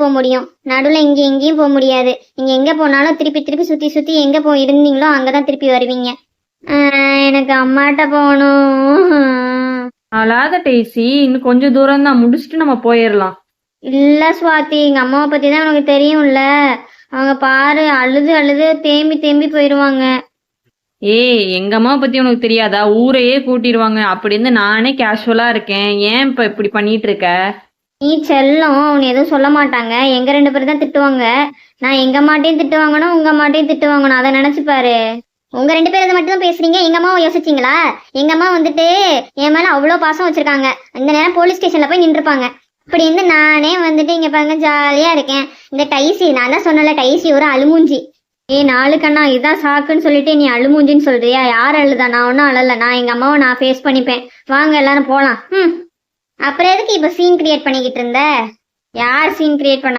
போக முடியும். நடுவில் இங்கே எங்கேயும் போக முடியாது. நீங்கள் எங்கே போனாலும் திருப்பி திருப்பி சுற்றி சுற்றி எங்கே போ இருந்தீங்களோ அங்கே தான் திருப்பி வருவீங்க. எனக்கு அம்மாட்ட போகணும். அழாத டேசி இன்னும் கொஞ்சம் தூரம் தான் முடிச்சுட்டு நம்ம போயிடலாம் இல்லை சுவாதி எங்கள் அம்மாவை பற்றி தான் உனக்கு தெரியும்ல. அவங்க பாரு அழுது அழுது தேம்பி தேம்பி போயிடுவாங்க ஏய் எங்க அம்மாவை பத்தி உனக்கு தெரியாதா? ஊரையே கூட்டிடுவாங்க. அப்படி இருந்து நானே கேஷுவலா இருக்கேன். ஏன் இப்ப இப்படி பண்ணிட்டு இருக்க? நீ செல்லம் உன்னை எதுவும் சொல்ல மாட்டாங்க. எங்க ரெண்டு பேரும் தான் திட்டுவாங்க. நான் எங்க மாட்டையும் திட்டு வாங்கணும் உங்க மாட்டையும் திட்டு வாங்கணும். அதை நினைச்சு பாரு. உங்க ரெண்டு பேரும் மட்டும் தான் பேசுறீங்க? எங்க அம்மாவை யோசிச்சீங்களா? எங்க அம்மா வந்துட்டு என் மேல அவ்வளோ பாசம் வச்சிருக்காங்க. இந்த நேரம் போலீஸ் ஸ்டேஷன்ல போய் நின்றுப்பாங்க. இப்படி இருந்து நானே வந்துட்டு இங்க பாருங்க ஜாலியா இருக்கேன். இந்த டைசி நான் தான் சொன்னல டைசி ஒரு அழுமூஞ்சி. ஏ நாலு கண்ணா இதான் சாக்குன்னு சொல்லிட்டு நீ அழுமூஞ்சின்னு சொல்றியா? யார் அழுதா? நான் ஒன்றும் அழல. நான் எங்க அம்மாவை நான் ஃபேஸ் பண்ணிப்பேன். வாங்க எல்லாரும் போலாம். ம். அப்புறம் எதுக்கு இப்போ சீன் கிரியேட் பண்ணிக்கிட்டு இருந்த? யார் சீன் கிரியேட் பண்ண